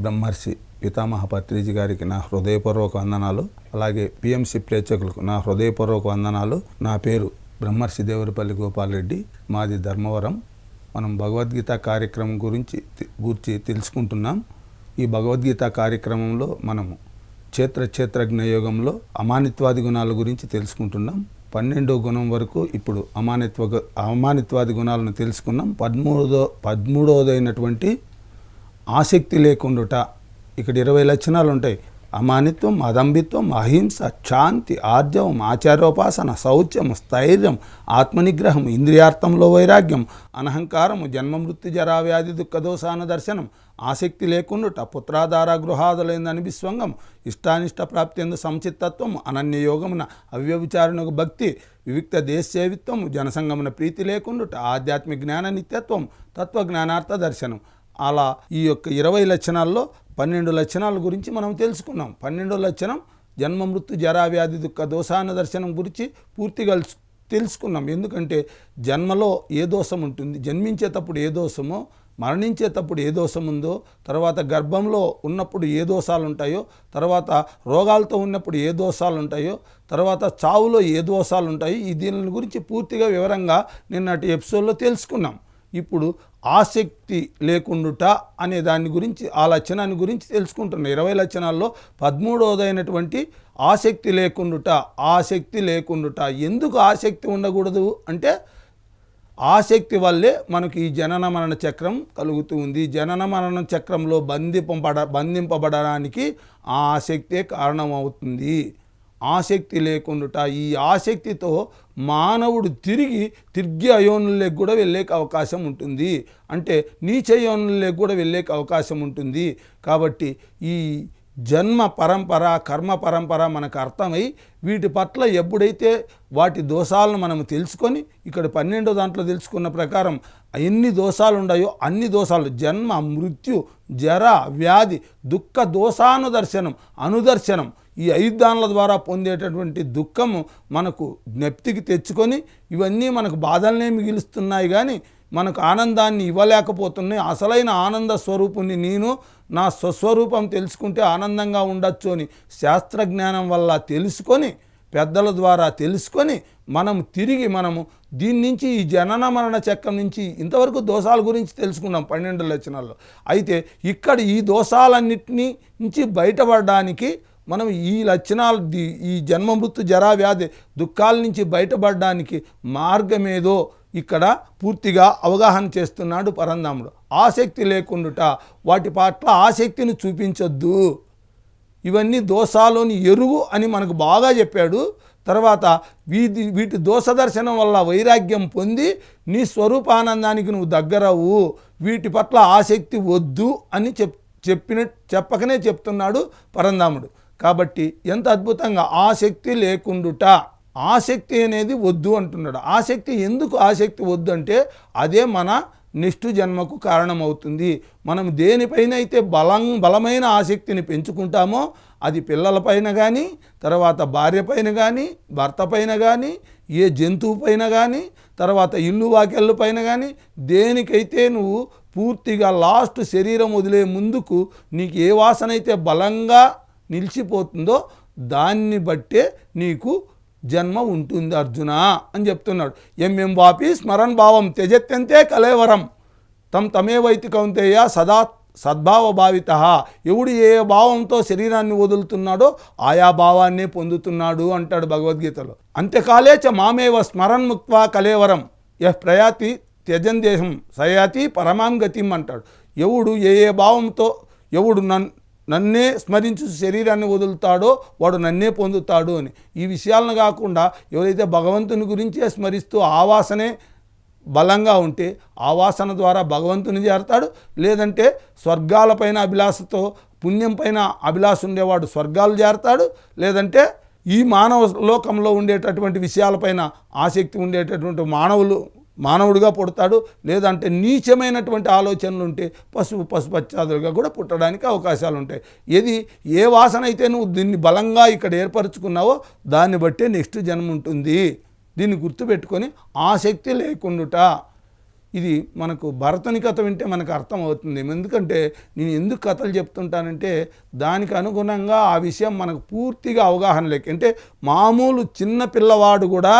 బ్రహ్మర్షి పితామహ పత్రిజీ గారికి నా హృదయపూర్వక వందనాలు అలాగే పిఎంసి ప్రేక్షకులకు నా హృదయపూర్వక వందనాలు. నా పేరు బ్రహ్మర్షి దేవరపల్లి గోపాలరెడ్డి. మాది ధర్మవరం. మనం భగవద్గీత కార్యక్రమం గురించి గూర్చి తెలుసుకుంటున్నాం. ఈ భగవద్గీత కార్యక్రమంలో మనము క్షేత్ర క్షేత్రజ్ఞ యోగంలో అమానిత్వాది గుణాల గురించి తెలుసుకుంటున్నాం. పన్నెండో గుణం వరకు ఇప్పుడు అమానిత్వ గు- అమానిత్వాది గుణాలను తెలుసుకున్నాం. పదమూడో పదమూడవదైనటువంటి ఆసక్తి లేకుండుట. ఇక్కడ ఇరవై లక్షణాలు ఉంటాయి అమానిత్వం అదంబిత్వం అహింస శాంతి ఆర్జవం ఆచారోపాసన శౌచ్యం స్థైర్యం ఆత్మనిగ్రహం ఇంద్రియార్థంలో వైరాగ్యం అనహంకారము జన్మమృత్యు జరావ్యాధి దుఃఖదోషాన దర్శనం ఆసక్తి లేకుండుట పుత్రాధార గృహాదులైందని విశ్వంగం ఇష్టానిష్ట ప్రాప్తి సంచిత్తత్వం అనన్యయోగమున అవ్యవిచారణకు భక్తి వివిక్త దేశసేవిత్వం జనసంగమున ప్రీతి లేకుండుట ఆధ్యాత్మిక జ్ఞాన నిత్యత్వం తత్వజ్ఞానార్థ దర్శనం అలా ఈ యొక్క ఇరవై లక్షణాల్లో పన్నెండు లక్షణాల గురించి మనం తెలుసుకున్నాం. పన్నెండో లక్షణం జన్మ మృత్యు జరా వ్యాధి దుఃఖ దోషాన దర్శనం గురించి పూర్తిగా తెలుసుకున్నాం. ఎందుకంటే జన్మలో ఏ దోషం ఉంటుంది? జన్మించేటప్పుడు ఏ దోషమో మరణించేటప్పుడు ఏ దోషం ఉందో తర్వాత గర్భంలో ఉన్నప్పుడు ఏ దోషాలు ఉంటాయో తర్వాత రోగాలతో ఉన్నప్పుడు ఏ దోషాలు ఉంటాయో తర్వాత చావులో ఏ దోషాలు ఉంటాయో ఈ దీని గురించి పూర్తిగా వివరంగా నిన్నటి ఎపిసోడ్లో తెలుసుకున్నాం. ఇప్పుడు ఆసక్తి లేకుండుట అనే దాని గురించి ఆ లక్షణాన్ని గురించి తెలుసుకుంటున్నాం. ఇరవై లక్షణాల్లో పదమూడవదైనటువంటి ఆసక్తి లేకుండుట ఆసక్తి లేకుండుట. ఎందుకు ఆసక్తి ఉండకూడదు? అంటే ఆసక్తి వల్లే మనకి ఈ జనన మరణ చక్రం కలుగుతూ ఉంది జనన మరణ చక్రంలో బంధింపబడ బంధింపబడడానికి ఆ ఆసక్తే కారణం అవుతుంది ఆసక్తి లేకుండుట. ఈ ఆసక్తితో మానవుడు తిరిగి తిరిగి అయోనుల్లోకి కూడా వెళ్ళేకి అవకాశం ఉంటుంది. అంటే నీచ కూడా వెళ్ళేకి అవకాశం ఉంటుంది. కాబట్టి ఈ జన్మ పరంపర కర్మ పరంపర మనకు అర్థమై వీటి పట్ల ఎప్పుడైతే వాటి దోషాలను మనం తెలుసుకొని ఇక్కడ పన్నెండో దాంట్లో తెలుసుకున్న ప్రకారం ఎన్ని దోషాలు ఉన్నాయో అన్ని దోషాలు జన్మ మృత్యు జర వ్యాధి దుఃఖ దోషాను దర్శనం అనుదర్శనం ఈ ఐదు దానుల ద్వారా పొందేటటువంటి దుఃఖము మనకు జ్ఞప్తికి తెచ్చుకొని ఇవన్నీ మనకు బాధలనే మిగిలిస్తున్నాయి కానీ మనకు ఆనందాన్ని ఇవ్వలేకపోతున్నాయి. అసలైన ఆనంద స్వరూపుని నేను నా స్వస్వరూపం తెలుసుకుంటే ఆనందంగా ఉండొచ్చు అని శాస్త్రజ్ఞానం వల్ల తెలుసుకొని పెద్దల ద్వారా తెలుసుకొని మనం తిరిగి మనము దీని నుంచి ఈ జనన మరణ చక్రం నుంచి ఇంతవరకు దోషాల గురించి తెలుసుకున్నాం పన్నెండు లక్షణాల్లో. అయితే ఇక్కడ ఈ దోషాలన్నింటినీ నుంచి బయటపడడానికి మనం ఈ లక్షణాలు ఈ జన్మ మృత్యు జరా వ్యాధి దుఃఖాల నుంచి బయటపడడానికి మార్గమేదో ఇక్కడ పూర్తిగా అవగాహన చేస్తున్నాడు పరంధాముడు. ఆసక్తి లేకుండుట వాటి పట్ల ఆసక్తిని చూపించొద్దు. ఇవన్నీ దోషాలోని ఎరువు అని మనకు బాగా చెప్పాడు. తర్వాత వీటి వీటి దోష దర్శనం వల్ల వైరాగ్యం పొంది నీ స్వరూపానందానికి నువ్వు దగ్గరవు. వీటి పట్ల ఆసక్తి వద్దు అని చెప్ చెప్పిన చెప్పకనే చెప్తున్నాడు పరంధాముడు. కాబట్టి ఎంత అద్భుతంగా ఆసక్తి లేకుండుట. ఆసక్తి అనేది వద్దు అంటున్నాడు. ఆసక్తి ఎందుకు ఆసక్తి వద్దు అంటే అదే మన నిష్ఠు జన్మకు కారణమవుతుంది. మనం దేనిపైన అయితే బలం బలమైన ఆసక్తిని పెంచుకుంటామో అది పిల్లలపైన కానీ తర్వాత భార్య పైన కానీ భర్త పైన కానీ ఏ జంతువు పైన కానీ తర్వాత ఇల్లు వాకెళ్ళ పైన కానీ దేనికైతే నువ్వు పూర్తిగా లాస్ట్ శరీరం వదిలే ముందుకు నీకు ఏ వాసన అయితే బలంగా నిలిచిపోతుందో దాన్ని బట్టే నీకు జన్మ ఉంటుంది అర్జున అని చెప్తున్నాడు. ఎంఎం వాపి స్మరణ్ భావం త్యజత్యంతే కలేవరం. తం తమేవైతి కౌంతేయ సదా సద్భావ భావిత. ఎవడు ఏ భావంతో శరీరాన్ని వదులుతున్నాడో ఆయా భావాన్నే పొందుతున్నాడు అంటాడు భగవద్గీతలో. అంత్యకాలే చ మామేవ స్మరణ్ ముక్వా కలేవరం. యహ్ ప్రయాతి త్యజన్ దేశం సయాతి పరమాం గతిం అంటాడు. ఎవడు ఏ ఏ భావంతో ఎవడు నన్ నన్నే స్మరించు శరీరాన్ని వదులుతాడో వాడు నన్నే పొందుతాడు అని. ఈ విషయాలను కాకుండా ఎవరైతే భగవంతుని గురించే స్మరిస్తూ ఆవాసనే బలంగా ఉంటే ఆవాసన ద్వారా భగవంతుని చేరతాడు. లేదంటే స్వర్గాలపైన అభిలాషతో పుణ్యం పైన అభిలాష ఉండేవాడు స్వర్గాలు చేరతాడు. లేదంటే ఈ మానవ లోకంలో ఉండేటటువంటి విషయాలపైన ఆసక్తి ఉండేటటువంటి మానవులు మానవుడిగా పుడతాడు లేదంటే నీచమైనటువంటి ఆలోచనలు ఉంటే పశువు పశుపచ్చాదులుగా కూడా పుట్టడానికి అవకాశాలు ఉంటాయి ఏది ఏ వాసన అయితే నువ్వు దీన్ని బలంగా ఇక్కడ ఏర్పరచుకున్నావో దాన్ని బట్టే నెక్స్ట్ జన్మ ఉంటుంది దీన్ని గుర్తుపెట్టుకొని ఆసక్తి లేకుండుట. ఇది మనకు భరతుని కథ వింటే మనకు అర్థమవుతుంది. ఎందుకంటే నేను ఎందుకు కథలు చెప్తుంటానంటే దానికి అనుగుణంగా ఆ విషయం మనకు పూర్తిగా అవగాహన లేక అంటే మామూలు చిన్న పిల్లవాడు కూడా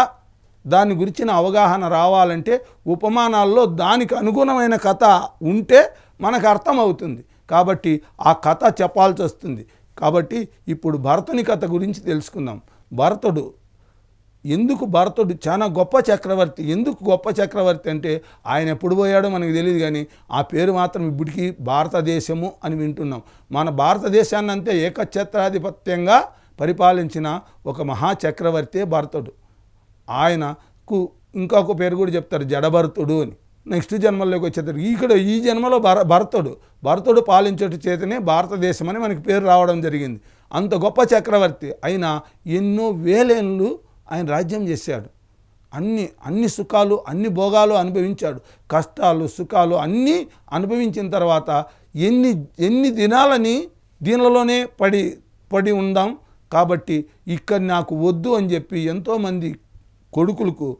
దాని గురించిన అవగాహన రావాలంటే ఉపమానాల్లో దానికి అనుగుణమైన కథ ఉంటే మనకు అర్థమవుతుంది. కాబట్టి ఆ కథ చెప్పాల్సి వస్తుంది. కాబట్టి ఇప్పుడు భరతుని కథ గురించి తెలుసుకుందాం. భరతుడు ఎందుకు భరతుడు చాలా గొప్ప చక్రవర్తి ఎందుకు గొప్ప చక్రవర్తి అంటే ఆయన ఎప్పుడు పోయాడో మనకు తెలియదు కానీ ఆ పేరు మాత్రం ఇప్పటికీ భారతదేశము అని వింటున్నాం. మన భారతదేశాన్ని అంతే ఏకఛత్రాధిపత్యంగా పరిపాలించిన ఒక మహా చక్రవర్తి భరతుడు. ఆయనకు ఇంకొక పేరు కూడా చెప్తారు జడభరతుడు అని. నెక్స్ట్ జన్మలోకి వచ్చేసరికి ఇక్కడ ఈ జన్మలో భర భరతుడు భరతుడు పాలించట చేతనే భారతదేశం అని మనకి పేరు రావడం జరిగింది. అంత గొప్ప చక్రవర్తి ఆయన ఎన్నో వేలేళ్ళు ఆయన రాజ్యం చేశాడు. అన్ని అన్ని సుఖాలు అన్ని భోగాలు అనుభవించాడు. కష్టాలు సుఖాలు అన్నీ అనుభవించిన తర్వాత ఎన్ని ఎన్ని దినాలని దీనిలోనే పడి పడి ఉందాం. కాబట్టి ఇక్కడ నాకు వద్దు అని చెప్పి ఎంతోమంది కొడుకులకు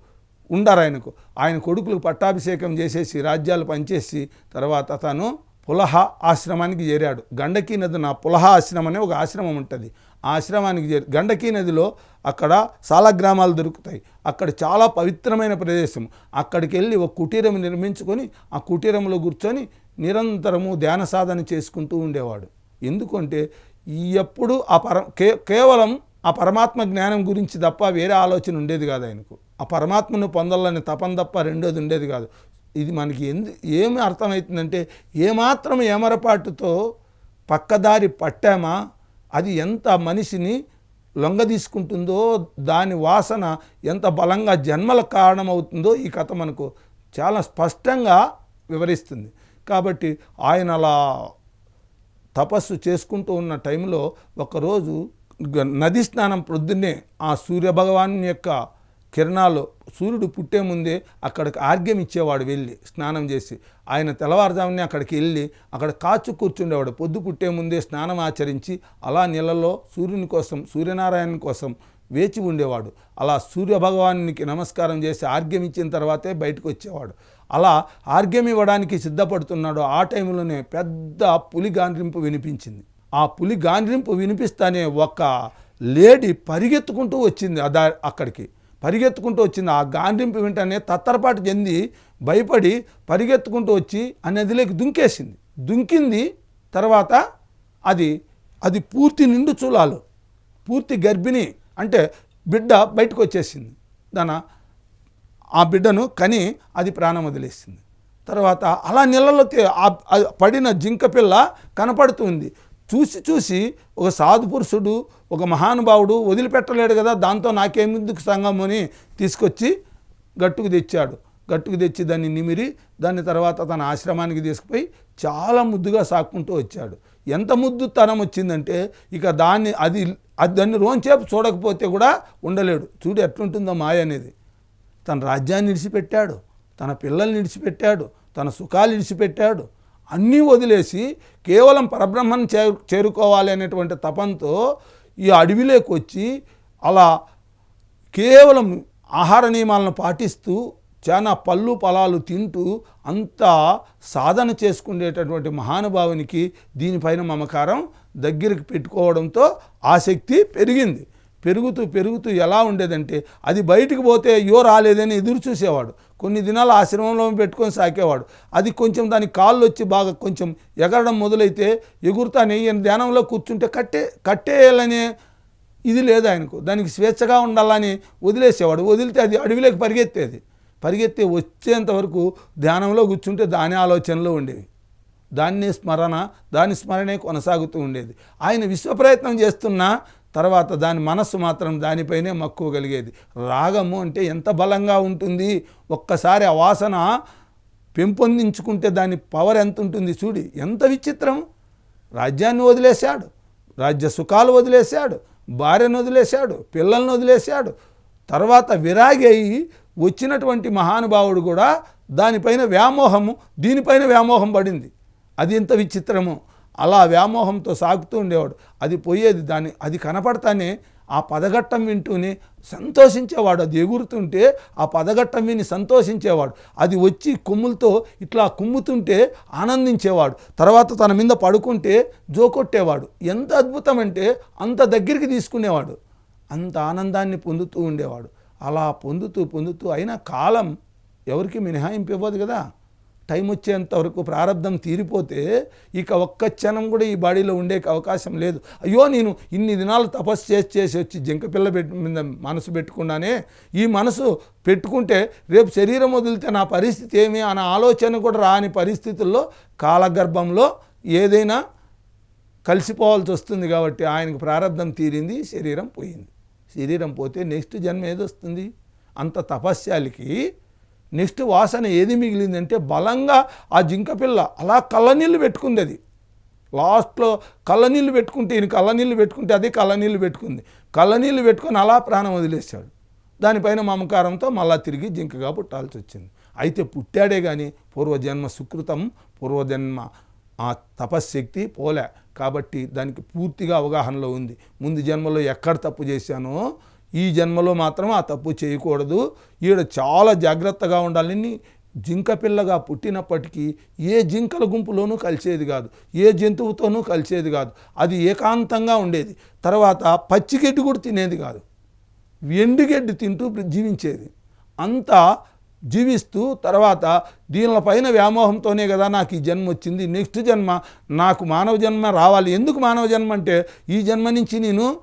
ఉండరు ఆయనకు. ఆయన కొడుకులకు పట్టాభిషేకం చేసేసి రాజ్యాలు పనిచేసి తర్వాత తను పులహ ఆశ్రమానికి చేరాడు. గండకీ నదిన పులహ ఆశ్రమం అనే ఒక ఆశ్రమం ఉంటుంది. ఆ ఆశ్రమానికి చేరి గండకీ నదిలో అక్కడ సాలగ్రామాలు దొరుకుతాయి. అక్కడ చాలా పవిత్రమైన ప్రదేశం. అక్కడికి వెళ్ళి ఒక కుటీరం నిర్మించుకొని ఆ కుటీరంలో కూర్చొని నిరంతరము ధ్యాన సాధన చేసుకుంటూ ఉండేవాడు. ఎందుకంటే ఎప్పుడు ఆ పర కే కేవలం ఆ పరమాత్మ జ్ఞానం గురించి తప్ప వేరే ఆలోచన ఉండేది కాదు ఆయనకు. ఆ పరమాత్మను పొందాలని తపన తప్ప రెండోది ఉండేది కాదు. ఇది మనకి ఎందు ఏమి అర్థమవుతుందంటే ఏమాత్రం ఏమరపాటుతో పక్కదారి పట్టామా అది ఎంత మనిషిని లొంగ తీసుకుంటుందో దాని వాసన ఎంత బలంగా జన్మల కారణమవుతుందో ఈ కథ మనకు చాలా స్పష్టంగా వివరిస్తుంది. కాబట్టి ఆయన అలా తపస్సు చేసుకుంటూ ఉన్న టైంలో ఒకరోజు నది స్నానం ప్రొద్దున్నే ఆ సూర్యభగవాన్ యొక్క కిరణాలు సూర్యుడు పుట్టే ముందే అక్కడికి ఆర్గ్యం ఇచ్చేవాడు వెళ్ళి స్నానం చేసి. ఆయన తెల్లవారుజామునే అక్కడికి వెళ్ళి అక్కడ కాచు కూర్చుండేవాడు. పొద్దు పుట్టే ముందే స్నానం ఆచరించి అలా నీళ్ళలో సూర్యుని కోసం సూర్యనారాయణ కోసం వేచి ఉండేవాడు. అలా సూర్యభగవానికి నమస్కారం చేసి ఆర్గ్యం ఇచ్చిన తర్వాతే బయటకు వచ్చేవాడు. అలా ఆర్గ్యం ఇవ్వడానికి సిద్ధపడుతున్నాడు. ఆ టైంలోనే పెద్ద పులి గాండ్రింపు వినిపించింది. ఆ పులి గాండ్రింపు వినిపిస్తానే ఒక లేడీ పరిగెత్తుకుంటూ వచ్చింది. అదా అక్కడికి పరిగెత్తుకుంటూ వచ్చింది. ఆ గాండ్రింపు వెంటనే తత్తరపాటు చెంది భయపడి పరిగెత్తుకుంటూ వచ్చి ఆ నదిలోకి దుంకేసింది. దుంకింది తర్వాత అది అది పూర్తి నిండు చూలాలు పూర్తి గర్భిణి అంటే బిడ్డ బయటకు వచ్చేసింది. దాన ఆ బిడ్డను కని అది ప్రాణం వదిలేసింది. తర్వాత అలా నీళ్ళలో పడిన జింక పిల్ల కనపడుతుంది. చూసి చూసి ఒక సాధు పురుషుడు ఒక మహానుభావుడు వదిలిపెట్టలేడు కదా దాంతో నాకేమిందుకు సంగం అని తీసుకొచ్చి గట్టుకు తెచ్చాడు. గట్టుకు తెచ్చి దాన్ని నిమిరి దాని తర్వాత తన ఆశ్రమానికి తీసుకుపోయి చాలా ముద్దుగా సాక్కుంటూ వచ్చాడు. ఎంత ముద్దు తనం వచ్చిందంటే ఇక దాన్ని అది అది దాన్ని రోంచేపు చూడకపోతే కూడా ఉండలేడు. చూడు ఎట్లుంటుందో మాయ అనేది. తన రాజ్యాన్ని విడిచిపెట్టాడు తన పిల్లల్ని విడిచిపెట్టాడు తన సుఖాలు విడిచిపెట్టాడు అన్నీ వదిలేసి కేవలం పరబ్రహ్మను చేరు చేరుకోవాలి అనేటువంటి తపంతో ఈ అడవిలోకి వచ్చి అలా కేవలం ఆహార నియమాలను పాటిస్తూ చాలా పళ్ళు పొలాలు తింటూ అంత సాధన చేసుకునేటటువంటి మహానుభావునికి దీనిపైన మమకారం దగ్గరికి పెట్టుకోవడంతో ఆసక్తి పెరిగింది. పెరుగుతూ పెరుగుతూ ఎలా ఉండేదంటే అది బయటికి పోతే యో రాలేదని ఎదురు చూసేవాడు. కొన్ని దినాలు ఆశ్రమంలో పెట్టుకొని సాకేవాడు. అది కొంచెం దాని కాళ్ళు వచ్చి బాగా కొంచెం ఎగరడం మొదలైతే ఎగురుతానే ఈయన ధ్యానంలో కూర్చుంటే కట్టే కట్టేయాలనే ఇది లేదు ఆయనకు. దానికి స్వేచ్ఛగా ఉండాలని వదిలేసేవాడు. వదిలితే అది అడవిలోకి పరిగెత్తేది. పరిగెత్తి వచ్చేంత వరకు ధ్యానంలో కూర్చుంటే దాని ఆలోచనలు ఉండేవి. దాన్ని స్మరణ దాని స్మరణే కొనసాగుతూ ఉండేది. ఆయన విశ్వ ప్రయత్నం చేస్తున్నా తర్వాత దాని మనస్సు మాత్రం దానిపైనే మక్కువ కలిగేది రాగము అంటే ఎంత బలంగా ఉంటుంది? ఒక్కసారి ఆ వాసన పెంపొందించుకుంటే దాని పవర్ ఎంత ఉంటుంది చూడి. ఎంత విచిత్రం. రాజ్యాన్ని వదిలేశాడు. రాజ్య సుఖాలు వదిలేశాడు. భార్యను వదిలేశాడు. పిల్లల్ని వదిలేశాడు. తర్వాత విరాగి అయి వచ్చినటువంటి మహానుభావుడు కూడా దానిపైన వ్యామోహము దీనిపైన వ్యామోహం పడింది. అది ఎంత విచిత్రము. అలా వ్యామోహంతో సాగుతూ ఉండేవాడు. అది పోయేది దాన్ని అది కనపడతానే ఆ పదఘట్టం వింటూనే సంతోషించేవాడు. అది ఎగురుతుంటే ఆ పదఘట్టం విని సంతోషించేవాడు. అది వచ్చి కొమ్ములతో ఇట్లా కుమ్ముతుంటే ఆనందించేవాడు. తర్వాత తన మీద పడుకుంటే జోకొట్టేవాడు. ఎంత అద్భుతం అంటే అంత దగ్గరికి తీసుకునేవాడు. అంత ఆనందాన్ని పొందుతూ ఉండేవాడు. అలా పొందుతూ పొందుతూ అయినా కాలం ఎవరికి మినహాయింపు ఇవ్వదు కదా. టైం వచ్చేంత వరకు ప్రారంధం తీరిపోతే ఇక ఒక్క క్షణం కూడా ఈ బాడీలో ఉండే అవకాశం లేదు. అయ్యో నేను ఇన్ని దినాలు తపస్సు చేసి చేసి వచ్చి జింక పిల్ల పెట్టి మీద మనసు పెట్టుకున్నానే ఈ మనసు పెట్టుకుంటే రేపు శరీరం వదిలితే నా పరిస్థితి ఏమి అనే ఆలోచన కూడా రాని పరిస్థితుల్లో కాలగర్భంలో ఏదైనా కలిసిపోవాల్సి వస్తుంది కాబట్టి ఆయనకు ప్రారంధం తీరింది శరీరం పోయింది. శరీరం పోతే నెక్స్ట్ జన్మ ఏదొస్తుంది? అంత తపస్యాలకి నెక్స్ట్ వాసన ఏది మిగిలిందంటే బలంగా ఆ జింక పిల్ల అలా కళ్ళనీళ్ళు పెట్టుకుంది అది. లాస్ట్లో కళ్ళనీళ్ళు పెట్టుకుంటే ఈయన కళ్ళనీళ్ళు పెట్టుకుంటే అదే కళ్ళనీళ్ళు పెట్టుకుంది. కళ్ళనీళ్ళు పెట్టుకొని అలా ప్రాణం వదిలేశాడు. దానిపైన మమకారంతో మళ్ళా తిరిగి జింకగా పుట్టాల్సి వచ్చింది. అయితే పుట్టాడే కానీ పూర్వజన్మ సుకృతం పూర్వజన్మ ఆ తపశ్శక్తి పోలే. కాబట్టి దానికి పూర్తిగా అవగాహనలో ఉంది. ముందు జన్మలో ఎక్కడ తప్పు చేశానో ఈ జన్మలో మాత్రం ఆ తప్పు చేయకూడదు. ఈడ చాలా జాగ్రత్తగా ఉండాలని జింక పిల్లగా పుట్టినప్పటికీ ఏ జింకల గుంపులోనూ కలిసేది కాదు. ఏ జంతువుతోనూ కలిసేది కాదు. అది ఏకాంతంగా ఉండేది. తర్వాత పచ్చిగడ్డి కూడా తినేది కాదు. ఎండుగడ్డి తింటూ జీవించేది. అంతా జీవిస్తూ తర్వాత దీనిపైన వ్యామోహంతోనే కదా నాకు ఈ జన్మ వచ్చింది. నెక్స్ట్ జన్మ నాకు మానవ జన్మ రావాలి. ఎందుకు మానవ జన్మ అంటే ఈ జన్మ నుంచి నేను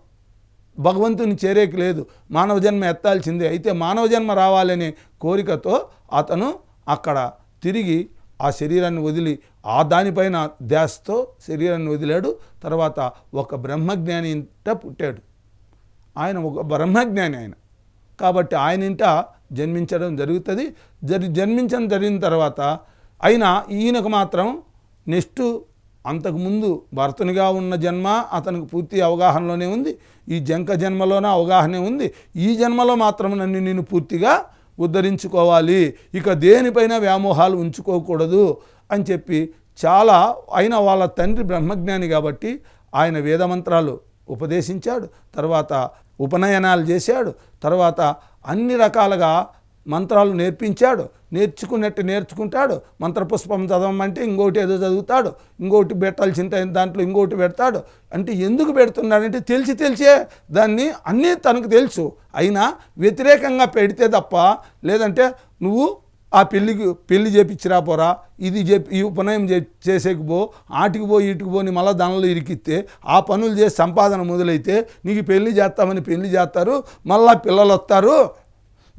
భగవంతుని చేరేకి లేదు. మానవ జన్మ ఎత్తాల్సిందే. అయితే మానవ జన్మ రావాలనే కోరికతో అతను అక్కడ తిరిగి ఆ శరీరాన్ని వదిలి ఆ దానిపైన ధ్యాసతో శరీరాన్ని వదిలాడు. తర్వాత ఒక బ్రహ్మజ్ఞాని ఇంట పుట్టాడు. ఆయన ఒక బ్రహ్మజ్ఞాని ఆయన. కాబట్టి ఆయన ఇంట జన్మించడం జరుగుతుంది. జరి జన్మించడం జరిగిన తర్వాత అయినా ఈయనకు మాత్రం నెక్స్ట్ అంతకుముందు భర్తనిగా ఉన్న జన్మ అతనికి పూర్తి అవగాహనలోనే ఉంది. ఈ జంక జన్మలోనే అవగాహనే ఉంది. ఈ జన్మలో మాత్రం నన్ను నేను పూర్తిగా ఉద్ధరించుకోవాలి. ఇక దేనిపైన వ్యామోహాలు ఉంచుకోకూడదు అని చెప్పి చాలా ఆయన వాళ్ళ తండ్రి బ్రహ్మజ్ఞాని కాబట్టి ఆయన వేదమంత్రాలు ఉపదేశించాడు. తర్వాత ఉపనయనాలు చేశాడు. తర్వాత అన్ని రకాలుగా మంత్రాలు నేర్పించాడు. నేర్చుకున్నట్టు నేర్చుకుంటాడు. మంత్రపుష్పం చదవమంటే ఇంకోటి ఏదో చదువుతాడు. ఇంకోటి పెట్టాల్సిన దాంట్లో ఇంకోటి పెడతాడు. అంటే ఎందుకు పెడుతున్నాడంటే తెలిసి తెలిసే దాన్ని అన్నీ తనకు తెలుసు. అయినా వ్యతిరేకంగా పెడితే తప్ప లేదంటే నువ్వు ఆ పెళ్ళికి పెళ్ళి చేపించిరా పోరా ఇది చెప్పి ఈ ఉపనయం చే చేసేకి పో ఆటికి పో ఇటుకు పోని మళ్ళీ దానిలో ఇరికిస్తే ఆ పనులు చేసి సంపాదన మొదలైతే నీకు పెళ్ళి చేస్తామని పెళ్ళి చేస్తారు మళ్ళీ పిల్లలు వస్తారు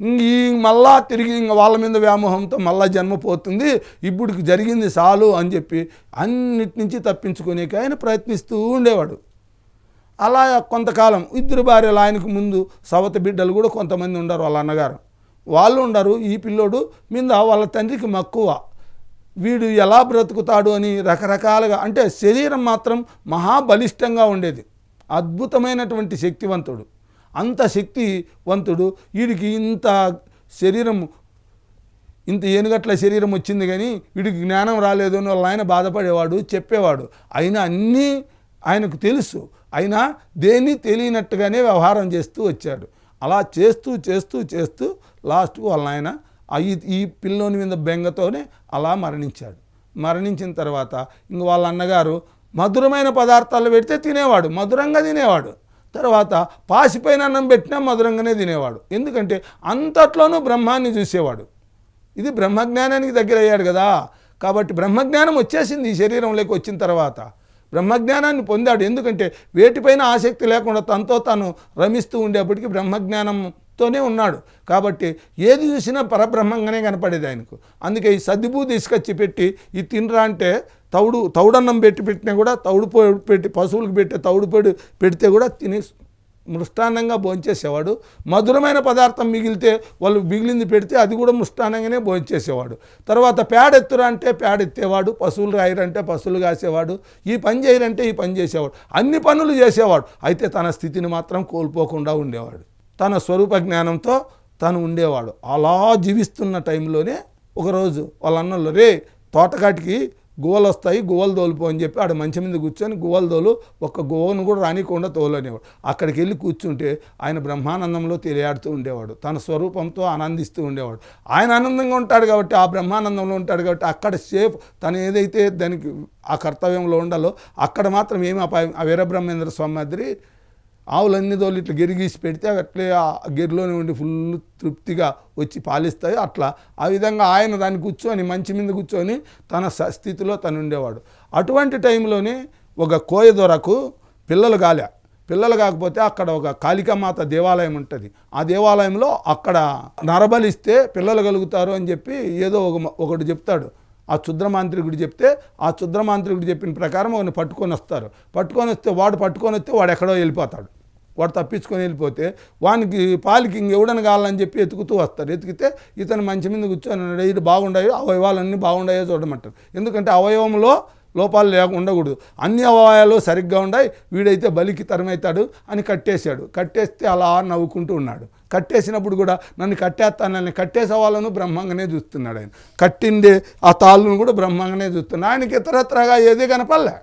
ఈ మళ్ళా తిరిగి ఇంక వాళ్ళ మీద వ్యామోహంతో మళ్ళా జన్మ పోతుంది. ఇప్పుడు జరిగింది చాలు అని చెప్పి అన్నిటి నుంచి తప్పించుకునేకి ఆయన ప్రయత్నిస్తూ ఉండేవాడు. అలా కొంతకాలం ఇద్దరు భార్యలు ఆయనకు ముందు సవత బిడ్డలు కూడా కొంతమంది ఉండరు వాళ్ళ అన్నగారు. వాళ్ళు ఉండరు ఈ పిల్లోడు మీద వాళ్ళ తండ్రికి మక్కువ. వీడు ఎలా బ్రతుకుతాడు అని రకరకాలుగా అంటే శరీరం మాత్రం మహాబలిష్టంగా ఉండేది. అద్భుతమైనటువంటి శక్తివంతుడు. అంత శక్తివంతుడు. వీడికి ఇంత శరీరం ఇంత ఏనుగట్ల శరీరం వచ్చింది కానీ వీడికి జ్ఞానం రాలేదు అని వాళ్ళ ఆయన బాధపడేవాడు చెప్పేవాడు. అయినా అన్నీ ఆయనకు తెలుసు. అయినా దేన్ని తెలియనట్టుగానే వ్యవహారం చేస్తూ వచ్చాడు. అలా చేస్తూ చేస్తూ చేస్తూ లాస్ట్కు వాళ్ళ ఆయన ఈ ఈ పిల్లోని మీద బెంగతోనే అలా మరణించాడు. మరణించిన తర్వాత ఇంక వాళ్ళ అన్నగారు మధురమైన పదార్థాలు పెడితే తినేవాడు మధురంగా తినేవాడు. తర్వాత పాసిపైన అన్నం పెట్టినా మధురంగానే తినేవాడు. ఎందుకంటే అంతట్లోనూ బ్రహ్మాన్ని చూసేవాడు. ఇది బ్రహ్మజ్ఞానానికి దగ్గర అయ్యాడు కదా. కాబట్టి బ్రహ్మజ్ఞానం వచ్చేసింది ఈ శరీరంలోకి వచ్చిన తర్వాత. బ్రహ్మజ్ఞానాన్ని పొందాడు. ఎందుకంటే వేటిపైన ఆసక్తి లేకుండా తనతో తాను రమిస్తూ ఉండేప్పటికీ తోనే ఉన్నాడు. కాబట్టి ఏది చూసినా పరబ్రహ్మంగానే కనపడేది ఆయనకు. అందుకే ఈ సద్దిపూ తీసుకొచ్చి పెట్టి ఈ తినరా అంటే తౌడు తౌడన్నం పెట్టి పెట్టినా కూడా తౌడు పెట్టి పశువులకు పెట్టే తౌడు పొడి పెడితే కూడా తిని మృష్టాన్నంగా భోంచేసేవాడు. మధురమైన పదార్థం మిగిలితే వాళ్ళు మిగిలింది పెడితే అది కూడా మృష్టాన్నంగానే భోంచేసేవాడు. తర్వాత పేడ ఎత్తురా అంటే పేడ ఎత్తేవాడు పశువులు రాయరంటే పశువులు కాసేవాడు ఈ పని చేయరంటే ఈ పని చేసేవాడు. అన్ని పనులు చేసేవాడు. అయితే తన స్థితిని మాత్రం కోల్పోకుండా ఉండేవాడు. తన స్వరూప జ్ఞానంతో తను ఉండేవాడు. అలా జీవిస్తున్న టైంలోనే ఒకరోజు వాళ్ళ అన్నలు రే తోటకాటికి గువ్వలు వస్తాయి గువ్వలు తోలుపో అని చెప్పి ఆడ మంచి మీద కూర్చొని గువ్వలు తోలు ఒక్క గువ్వను కూడా రానికుండా తోలనేవాడు అక్కడికి వెళ్ళి కూర్చుంటే ఆయన బ్రహ్మానందంలో తెలియాడుతూ ఉండేవాడు. తన స్వరూపంతో ఆనందిస్తూ ఉండేవాడు. ఆయన ఆనందంగా ఉంటాడు కాబట్టి ఆ బ్రహ్మానందంలో ఉంటాడు కాబట్టి అక్కడ సేఫ్. తను ఏదైతే దానికి ఆ కర్తవ్యంలో ఉండాలో అక్కడ మాత్రం ఏమి అపాయం ఆ వీరబ్రహ్మేంద్ర స్వామి మాదిరి ఆవులన్నీ తోలు ఇట్లా గెరిగీసి పెడితే అవి అట్లే ఆ గిరిలోనే ఉండి ఫుల్ తృప్తిగా వచ్చి పాలిస్తాయి. అట్లా ఆ విధంగా ఆయన దాన్ని కూర్చొని మంచి మీద కూర్చొని తన స- స్థితిలో తను ఉండేవాడు. అటువంటి టైంలోనే ఒక కోయ దొరకు పిల్లలు కాలే పిల్లలు కాకపోతే అక్కడ ఒక కాళికామాత దేవాలయం ఉంటుంది. ఆ దేవాలయంలో అక్కడ నరబలిస్తే పిల్లలు కలుగుతారు అని చెప్పి ఏదో ఒక ఒకటి చెప్తాడు. ఆ క్షుద్రమాంత్రికుడు చెప్తే ఆ క్షుద్రమాంత్రికుడు చెప్పిన ప్రకారం వాడిని పట్టుకొని వస్తారు. పట్టుకొని వస్తే వాడు పట్టుకొని వస్తే వాడు ఎక్కడో వెళ్ళిపోతాడు. వాడు తప్పించుకొని వెళ్ళిపోతే వానికి పాలకి ఇంకెవడని కావాలని చెప్పి ఎతుకుతూ వస్తారు. ఎతికితే ఇతను మంచి మీద కూర్చొని ఉన్నాడు, ఇది బాగుండాయో అవయవాలన్నీ బాగుండాయో చూడమంటారు. ఎందుకంటే అవయవంలో లోపాలు లేకుండా ఉండకూడదు. అన్ని అవయవాలు సరిగ్గా ఉన్నాయి వీడైతే బలికి తరమవుతాడు అని కట్టేశాడు. కట్టేస్తే అలా నవ్వుకుంటూ ఉన్నాడు. కట్టేసినప్పుడు కూడా నన్ను కట్టేస్తానని కట్టేసే వాళ్ళను బ్రహ్మంగానే చూస్తున్నాడు ఆయన. కట్టింది ఆ తాళ్ళను కూడా బ్రహ్మంగానే చూస్తున్నాడు. ఆయనకి ఇతరత్రగా ఏది కనపడలే.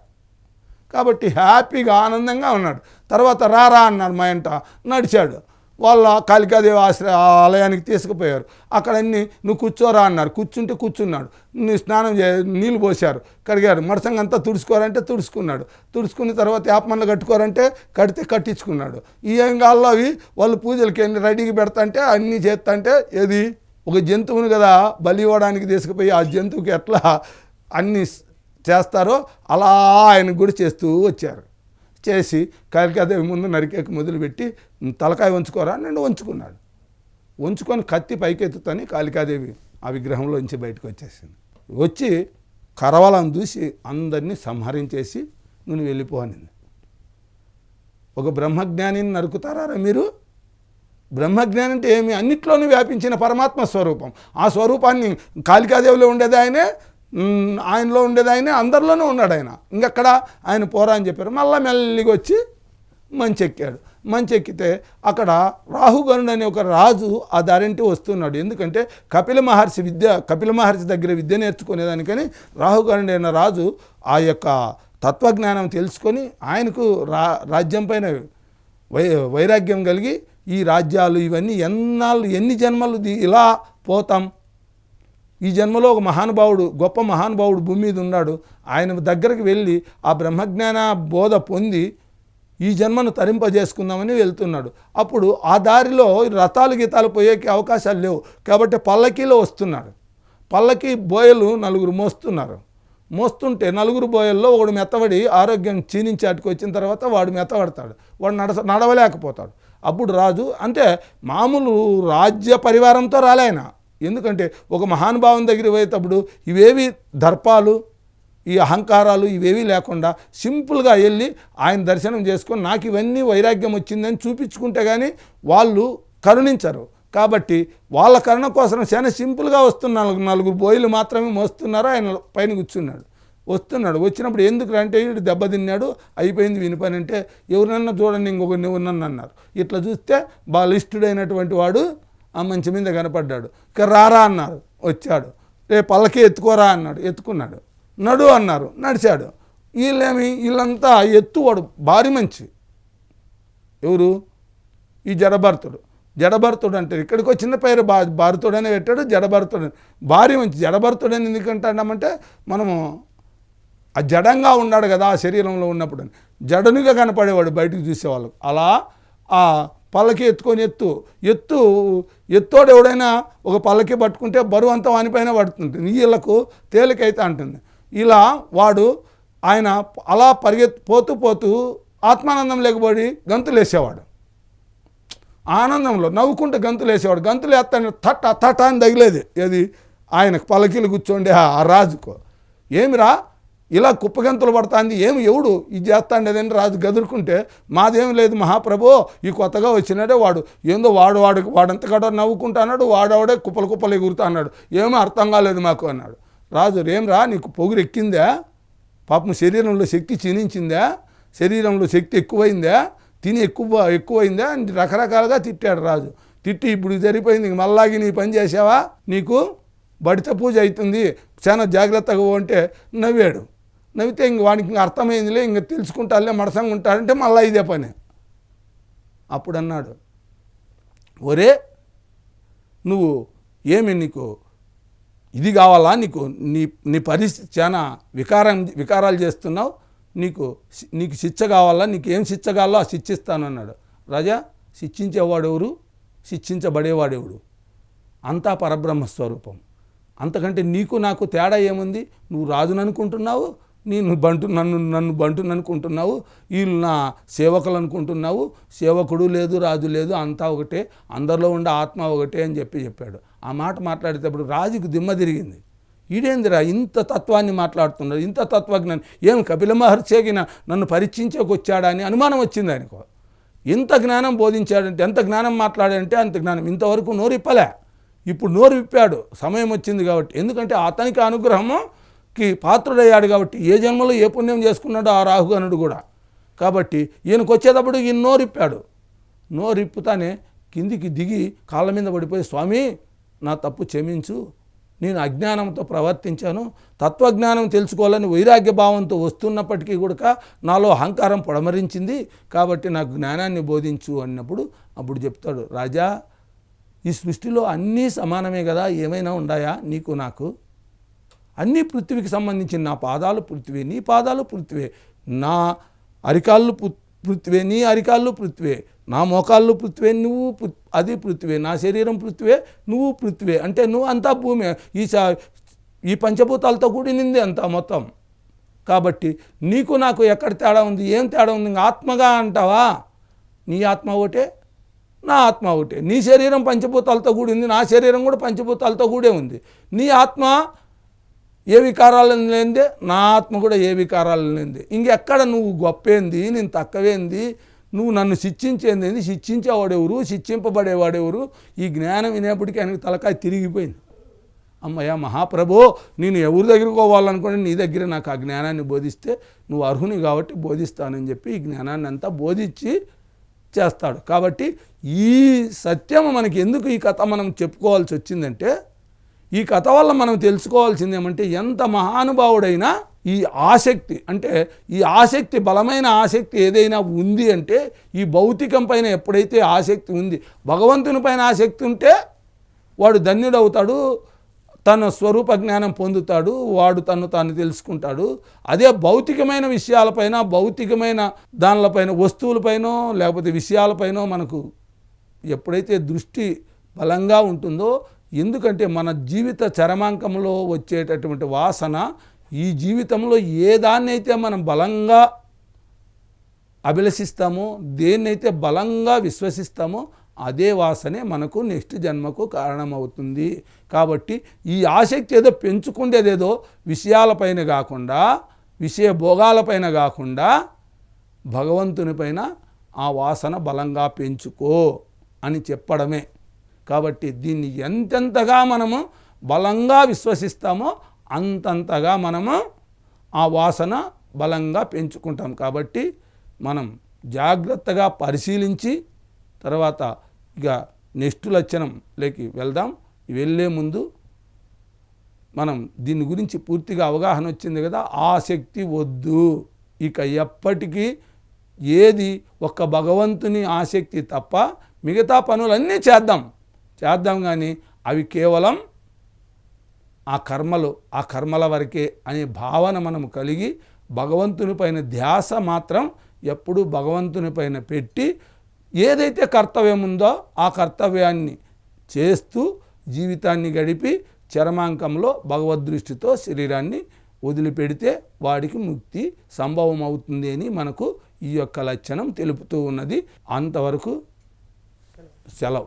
కాబట్టి హ్యాపీగా ఆనందంగా ఉన్నాడు. తర్వాత రారా అన్నాడు మా ఇంట. నడిచాడు. వాళ్ళ కాళికాదేవి ఆశ్ర ఆలయానికి తీసుకుపోయారు. అక్కడ అన్ని నువ్వు కూర్చోరా అన్నారు. కూర్చుంటే కూర్చున్నాడు. నీ స్నానం చే నీళ్ళు పోశారు. కడిగారు. మరసంగంతా తుడుచుకోరంటే తుడుచుకున్నాడు. తుడుచుకున్న తర్వాత యాపమన్లు కట్టుకోరంటే కడితే కట్టించుకున్నాడు. ఈ ఏంగాల్లో అవి వాళ్ళు పూజలకి ఎన్ని రెడీకి పెడతాంటే అన్నీ చేస్తంటే ఏది? ఒక జంతువుని కదా బలి ఇవ్వడానికి తీసుకుపోయి ఆ జంతువుకి ఎట్లా అన్ని చేస్తారో అలా ఆయన కూడా చేస్తూ వచ్చారు. చేసి కాళికాదేవి ముందు నరికేకి మొదలుపెట్టి తలకాయ ఉంచుకోరా నేను ఉంచుకున్నాడు ఉంచుకొని కత్తి పైకెత్తుతని కాళికాదేవి ఆ విగ్రహంలోంచి బయటకు వచ్చేసింది. వచ్చి కరవలను చూసి అందరినీ సంహరించేసి నువ్వు వెళ్ళిపోనింది ఒక బ్రహ్మజ్ఞానిని నరుకుతారా మీరు? బ్రహ్మజ్ఞానం అంటే ఏమి? అన్నిట్లోనూ వ్యాపించిన పరమాత్మ స్వరూపం. ఆ స్వరూపాన్ని కాళికాదేవిలో ఉండేది ఆయనే ఆయనలో ఉండేది ఆయన అందరిలోనూ ఉన్నాడు ఆయన. ఇంకక్కడ ఆయన పోరా అని చెప్పారు. మళ్ళీ మెల్లిగా వచ్చి మంచి ఎక్కాడు మంచి ఎక్కితే అక్కడ రాహుగరుడు అనే ఒక రాజు ఆ దారింటి వస్తున్నాడు. ఎందుకంటే కపిల మహర్షి విద్య కపిల మహర్షి దగ్గర విద్య నేర్చుకునేదానికని రాహుగరుడు అయిన రాజు ఆ యొక్క తత్వజ్ఞానం తెలుసుకొని ఆయనకు రా రాజ్యం పైన వై వైరాగ్యం కలిగి ఈ రాజ్యాలు ఇవన్నీ ఎన్నాళ్ళు ఎన్ని జన్మలు ఇలా పోతాం ఈ జన్మలో ఒక మహానుభావుడు గొప్ప మహానుభావుడు భూమి మీద ఉన్నాడు. ఆయన దగ్గరికి వెళ్ళి ఆ బ్రహ్మజ్ఞాన బోధ పొంది ఈ జన్మను తరింపజేసుకుందామని వెళ్తున్నాడు. అప్పుడు ఆ దారిలో రథాలు గీతాలు పోయేకి అవకాశాలు లేవు. కాబట్టి పల్లకీలో వస్తున్నాడు. పల్లకి బోయలు నలుగురు మోస్తున్నారు. మోస్తుంటే నలుగురు బోయల్లో ఒకడు మెత్తబడి ఆరోగ్యం క్షీణించాటికి వచ్చిన తర్వాత వాడు మెత్తబడతాడు. వాడు నడస నడవలేకపోతాడు. అప్పుడు రాజు అంటే మామూలు రాజ్య పరివారంతో రాలేనా ఎందుకంటే ఒక మహానుభావం దగ్గర పోయేటప్పుడు ఇవేవి దర్పాలు ఈ అహంకారాలు ఇవేవీ లేకుండా సింపుల్గా వెళ్ళి ఆయన దర్శనం చేసుకొని నాకు ఇవన్నీ వైరాగ్యం వచ్చిందని చూపించుకుంటే కానీ వాళ్ళు కరుణించరు. కాబట్టి వాళ్ళ కరుణ కోసం చాలా సింపుల్గా వస్తున్న నలుగురు బోయిలు మాత్రమే మోస్తున్నారు ఆయన పైన కూర్చున్నాడు. వస్తున్నాడు. వచ్చినప్పుడు ఎందుకు అంటే వీడు దెబ్బతిన్నాడు అయిపోయింది విని పని అంటే ఎవరినన్నా చూడండి ఇంకొకరిని నువ్వు అన్నారు. ఇట్లా చూస్తే బలిష్ఠుడైనటువంటి వాడు ఆ మంచి మీద కనపడ్డాడు. ఇక రారా అన్నారు. వచ్చాడు. రే పల్లకి ఎత్తుకోరా అన్నాడు. ఎత్తుకున్నాడు. నడు అన్నారు. నడిచాడు. వీళ్ళేమి? వీళ్ళంతా ఎత్తువాడు భారీ మంచి. ఎవరు? ఈ జడభర్తుడు. జడభర్తుడు అంటే ఇక్కడికి వచ్చిన పేరు భా భారతుడనే పెట్టాడు. జడభర్తుడు. భారీ మంచి. జడభర్తుడని ఎందుకంటామంటే మనము ఆ జడంగా ఉన్నాడు కదా ఆ శరీరంలో ఉన్నప్పుడు అని. జడనుగా కనపడేవాడు బయటకు చూసేవాళ్ళు అలా ఆ పల్లకి ఎత్తుకొని ఎత్తు. ఎత్తు ఎత్తోడు ఎవడైనా ఒక పల్లకి పట్టుకుంటే బరువు అంతా వానిపైన పడుతుంది. వీళ్ళకు తేలికైతే అంటుంది. ఇలా వాడు ఆయన అలా పరిగెత్తు పోతూ పోతూ ఆత్మానందం లేకపోయి గంతులేసేవాడు ఆనందంలో నవ్వుకుంటూ గంతులేసేవాడు గంతులు వేస్తాను తట్ట తట్ట అని తగిలేది. ఏది? ఆయనకు పలకీలు కూర్చోండి. ఆ రాజుకు. ఏమిరా? ఇలా కుప్పగంతలు పడుతుంది. ఏమి ఎవడు ఇది చేస్తాండేదని రాజు గదురుకుంటే మాదేం లేదు మహాప్రభు ఈ కొత్తగా వచ్చినాడే వాడు. ఏందో వాడు వాడు వాడంతకాడో నవ్వుకుంటున్నాడు వాడవాడే కుప్పలు కుప్పలు ఎగురుతా అన్నాడు ఏమీ అర్థం కాలేదు మాకు అన్నాడు. రాజు ఏం రా నీకు పొగురు ఎక్కిందా? పాపం శరీరంలో శక్తి క్షీణించిందా? శరీరంలో శక్తి ఎక్కువైందా? తిని ఎక్కువ ఎక్కువైందా? అని రకరకాలుగా తిట్టాడు రాజు. తిట్టి ఇప్పుడు జరిపోయింది మళ్ళాగి నీ పని చేసావా నీకు బడిత పూజ అవుతుంది చాలా జాగ్రత్తగా ఉంటే అంటే నవ్వాడు. నవ్వితే ఇంక వాడికి ఇంక అర్థమైందిలే ఇంక తెలుసుకుంటారులే మడసంగా ఉంటారంటే మళ్ళీ ఇదే పని. అప్పుడు అన్నాడు ఒరే నువ్వు ఏమి నీకు ఇది కావాలా నీకు? నీ నీ పరిస్థితి చాలా వికారం వికారాలు చేస్తున్నావు నీకు నీకు శిక్ష కావాలా నీకు ఏం శిక్ష కావాలో ఆ శిక్షిస్తాను అన్నాడు. రాజా శిక్షించేవాడెవరు శిక్షించబడేవాడెవడు? అంతా పరబ్రహ్మ స్వరూపం. అంతకంటే నీకు నాకు తేడా ఏముంది? నువ్వు రాజును అనుకుంటున్నావు నేను బంటు నన్ను నన్ను బంటుని అనుకుంటున్నావు వీళ్ళు నా సేవకులు అనుకుంటున్నావు సేవకుడు లేదు రాజు లేదు అంతా ఒకటే. అందరిలో ఉండే ఆత్మ ఒకటే అని చెప్పి చెప్పాడు. ఆ మాట మాట్లాడేటప్పుడు రాజుకు దిమ్మ తిరిగింది. ఈడేందిరా ఇంత తత్వాన్ని మాట్లాడుతున్నాడు ఇంత తత్వజ్ఞానం? ఏం కపిల మహర్షిగిన నన్ను పరీక్షించేకొచ్చాడా అని అనుమానం వచ్చింది ఆయనకు. ఎంత జ్ఞానం బోధించాడంటే ఎంత జ్ఞానం మాట్లాడాడంటే అంత జ్ఞానం. ఇంతవరకు నోరిప్పలే. ఇప్పుడు నోరు విప్పాడు సమయం వచ్చింది కాబట్టి. ఎందుకంటే అతనికి అనుగ్రహము కి పాత్రుడయ్యాడు కాబట్టి ఏ జన్మలో ఏ పుణ్యం చేసుకున్నాడో ఆ రాహుగనుడు కూడా. కాబట్టి ఈయనకు వచ్చేటప్పుడు ఈయన నోరిప్పాడు. నోరిప్పుతానే కిందికి దిగి కాళ్ళ మీద పడిపోయి స్వామి నా తప్పు క్షమించు. నేను అజ్ఞానంతో ప్రవర్తించాను. తత్వజ్ఞానం తెలుసుకోవాలని వైరాగ్య భావంతో వస్తున్నప్పటికీ కూడా నాలో అహంకారం పొడమరించింది. కాబట్టి నాకు జ్ఞానాన్ని బోధించు అన్నప్పుడు అప్పుడు చెప్తాడు రాజా ఈ సృష్టిలో అన్నీ సమానమే కదా ఏమైనా ఉన్నాయా నీకు నాకు? అన్నీ పృథ్వీకి సంబంధించిన నా పాదాలు పృథ్వీ నీ పాదాలు పృథ్వే నా అరికాళ్ళు పృథ్వే నీ అరికాళ్ళు పృథ్వే నా మోకాళ్ళు పృథ్వే నువ్వు అది పృథ్వే నా శరీరం పృథ్వే నువ్వు పృథ్వే అంటే నువ్వు అంతా భూమి ఈ ఈ పంచభూతాలతో కూడినింది అంతా మొత్తం. కాబట్టి నీకు నాకు ఎక్కడ తేడా ఉంది ఏం తేడా ఉంది ఆత్మగా అంటావా? నీ ఆత్మ ఒకటే నా ఆత్మ ఒకటే. నీ శరీరం పంచభూతాలతో కూడి ఉంది నా శరీరం కూడా పంచభూతాలతో కూడే ఉంది. నీ ఆత్మ ఏ వికారాలను లేనిదే నా ఆత్మ కూడా ఏ వికారాలను లేనిదే. ఇంకెక్కడ నువ్వు గొప్పేంది నేను తక్కువేంది నువ్వు నన్ను శిక్షించేంది ఏంది? శిక్షించేవాడెవరు? శిక్షింపబడేవాడెవరు? ఈ జ్ఞానం వినేప్పటికీ ఆయనకి తలకాయ తిరిగిపోయింది. అమ్మయ్య మహాప్రభు నేను ఎవరి దగ్గర పోవాలనుకుంటే నీ దగ్గర నాకు ఆ జ్ఞానాన్ని బోధిస్తే నువ్వు అర్హుని కాబట్టి బోధిస్తానని చెప్పి ఈ జ్ఞానాన్ని అంతా బోధించి చేస్తాడు. కాబట్టి ఈ సత్యం మనకి ఎందుకు ఈ కథ మనం చెప్పుకోవాల్సి వచ్చిందంటే ఈ కథ వల్ల మనం తెలుసుకోవాల్సింది ఏమంటే ఎంత మహానుభావుడైనా ఈ ఆసక్తి అంటే ఈ ఆసక్తి బలమైన ఆసక్తి ఏదైనా ఉంది అంటే ఈ భౌతికం పైన ఎప్పుడైతే ఆసక్తి ఉంది భగవంతుని పైన ఆసక్తి ఉంటే వాడు ధన్యుడవుతాడు తన స్వరూప జ్ఞానం పొందుతాడు వాడు తను తాను తెలుసుకుంటాడు. అదే భౌతికమైన విషయాలపైన భౌతికమైన దానిలపైన వస్తువులపైన లేకపోతే విషయాలపైన మనకు ఎప్పుడైతే దృష్టి బలంగా ఉంటుందో ఎందుకంటే మన జీవిత చరమాంకంలో వచ్చేటటువంటి వాసన ఈ జీవితంలో ఏ దాన్నైతే మనం బలంగా అభిలషిస్తామో దేన్నైతే బలంగా విశ్వసిస్తామో అదే వాసనే మనకు నెక్స్ట్ జన్మకు కారణమవుతుంది. కాబట్టి ఈ ఆసక్తి ఏదో పెంచుకుండేదేదో విషయాలపైన కాకుండా విషయ భోగాలపైన కాకుండా భగవంతునిపైన ఆ వాసన బలంగా పెంచుకో అని చెప్పడమే. కాబట్టి దీన్ని ఎంతెంతగా మనము బలంగా విశ్వసిస్తామో అంతంతగా మనము ఆ వాసన బలంగా పెంచుకుంటాం. కాబట్టి మనం జాగ్రత్తగా పరిశీలించి తర్వాత ఇక నెక్స్ట్ లక్షణంలోకి వెళ్దాం. వెళ్ళే ముందు మనం దీని గురించి పూర్తిగా అవగాహన వచ్చింది కదా ఆసక్తి వద్దు. ఇక ఎప్పటికీ ఏది ఒక్క భగవంతుని ఆసక్తి తప్ప మిగతా పనులన్నీ చేద్దాం. చేద్దాం కానీ అవి కేవలం ఆ కర్మలు ఆ కర్మల వరకే అనే భావన మనం కలిగి భగవంతుని పైన ధ్యాస మాత్రం ఎప్పుడూ భగవంతుని పైన పెట్టి ఏదైతే కర్తవ్యం ఉందో ఆ కర్తవ్యాన్ని చేస్తూ జీవితాన్ని గడిపి చరమాంకంలో భగవద్దృష్టితో శరీరాన్ని వదిలిపెడితే వాడికి ముక్తి సంభవం అవుతుంది అని మనకు ఈ యొక్క లక్షణం తెలుపుతూ ఉన్నది. అంతవరకు సెలవు.